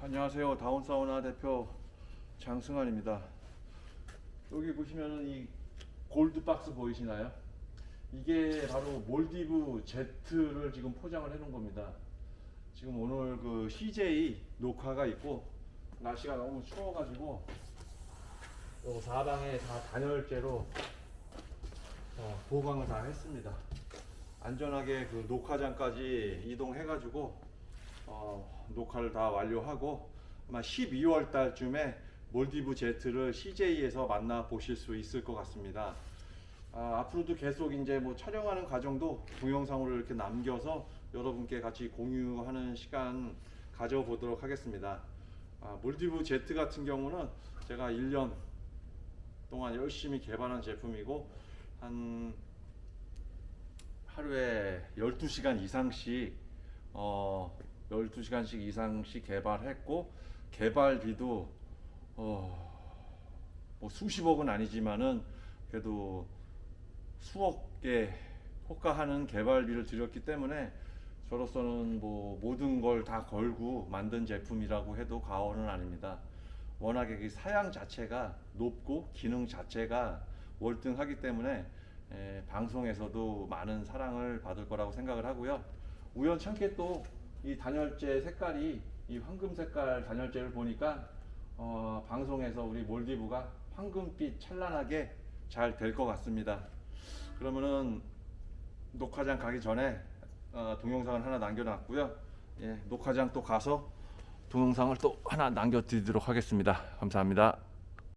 안녕하세요. 다운 사우나 대표 장승환입니다. 여기 보시면은 이 골드 박스 보이시나요? 이게 바로 몰디브 Z를 지금 포장을 해놓은 겁니다. 지금 오늘 그 CJ 녹화가 있고 날씨가 너무 추워가지고 요 사방에 다 단열재로 어, 보강을 다 했습니다. 안전하게 그 녹화장까지 이동해가지고 어, 녹화를 다 완료하고 아마 12월 달쯤에 몰디브 제트를 CJ에서 만나 보실 수 있을 것 같습니다. 아, 앞으로도 계속 이제 뭐 촬영하는 과정도 동영상으로 이렇게 남겨서 여러분께 같이 공유하는 시간 가져보도록 하겠습니다. 아, 몰디브 제트 같은 경우는 제가 1년 동안 열심히 개발한 제품이고 한 하루에 12시간 이상씩 어 12시간씩 이상씩 개발했고 개발비도 어 뭐 수십억은 아니지만은 그래도 수억에 호가하는 개발비를 들였기 때문에 저로서는 뭐 모든 걸 다 걸고 만든 제품이라고 해도 과언은 아닙니다. 워낙에 그 사양 자체가 높고 기능 자체가 월등하기 때문에 에, 방송에서도 많은 사랑을 받을 거라고 생각을 하고요. 우연찮게 또 이 단열재 색깔이 이 황금 색깔 단열재를 보니까 어, 방송에서 우리 몰디브가 황금빛 찬란하게 잘 될 것 같습니다. 그러면은 녹화장 가기 전에 어, 동영상을 하나 남겨놨고요. 예, 녹화장 또 가서 동영상을 또 하나 남겨드리도록 하겠습니다. 감사합니다.